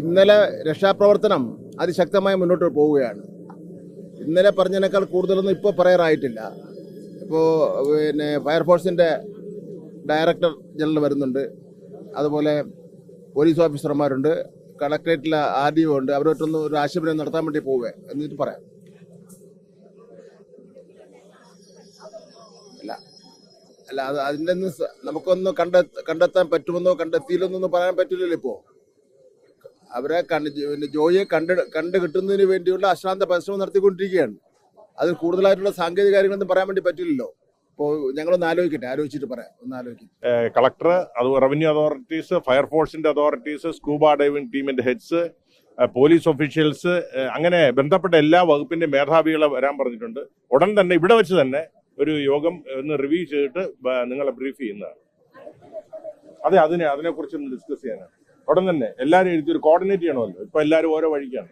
ഇന്നലെ രക്ഷാപ്രവർത്തനം അതിശക്തമായി മുന്നോട്ട് പോവുകയാണ്. ഇന്നലെ പറഞ്ഞതിനേക്കാൾ കൂടുതലൊന്നും ഇപ്പോൾ പറയാറായിട്ടില്ല. ഇപ്പോൾ പിന്നെ ഫയർഫോഴ്സിന്റെ ഡയറക്ടർ ജനറൽ വരുന്നുണ്ട്. അതുപോലെ പോലീസ് ഓഫീസർമാരുണ്ട്. കളക്ട്രേറ്റിലെ ആർ ഡി ഒ ഉണ്ട്. അവരോട്ടൊന്ന് ഒരു ആശുപത്രി നടത്താൻ വേണ്ടി പോവേ എന്നിട്ട് പറയാം. അല്ല അല്ല അത് അതിന്റെ നമുക്കൊന്ന് കണ്ടെ കണ്ടെത്താൻ പറ്റുമെന്നോ കണ്ടെത്തിയില്ലെന്നൊന്നും പറയാൻ പറ്റില്ലല്ലോ ഇപ്പോൾ അവരെ കണ്ട് പിന്നെ ജോയിയെ കണ്ട് കണ്ട് കിട്ടുന്നതിന് വേണ്ടിയുള്ള അശ്രാന്ത പരിശ്രമം നടത്തിക്കൊണ്ടിരിക്കുകയാണ്. അതിൽ കൂടുതലായിട്ടുള്ള സാങ്കേതിക കാര്യങ്ങളൊന്നും പറയാൻ വേണ്ടി പറ്റില്ലല്ലോ. ഇപ്പോൾ ഞങ്ങളൊന്ന് ആലോചിക്കട്ടെ ആലോചിച്ചിട്ട് പറയാം ഒന്ന് ആലോചിക്കട്ടെ. കളക്ടർ അത് റവന്യൂ അതോറിറ്റീസ് ഫയർഫോഴ്സിന്റെ അതോറിറ്റീസ് സ്കൂബ ഡൈവിംഗ് ടീമിന്റെ ഹെഡ്സ് പോലീസ് ഒഫീഷ്യൽസ് അങ്ങനെ ബന്ധപ്പെട്ട എല്ലാ വകുപ്പിന്റെ മേധാവികളെ വരാൻ പറഞ്ഞിട്ടുണ്ട്. ഉടൻ തന്നെ ഇവിടെ വെച്ച് തന്നെ ഒരു യോഗം ഒന്ന് റിവ്യൂ ചെയ്തിട്ട് നിങ്ങളെ ബ്രീഫ് ചെയ്യുന്നതാണ്. അതെ അതിനെ അതിനെക്കുറിച്ച് ഒന്ന് ഡിസ്കസ് ചെയ്യാനാണ്. ഉടൻ തന്നെ എല്ലാവരും എഴുതി ഒരു കോർഡിനേറ്റ് ചെയ്യണമല്ലോ. ഇപ്പൊ എല്ലാവരും ഓരോ വഴിക്കാണ്.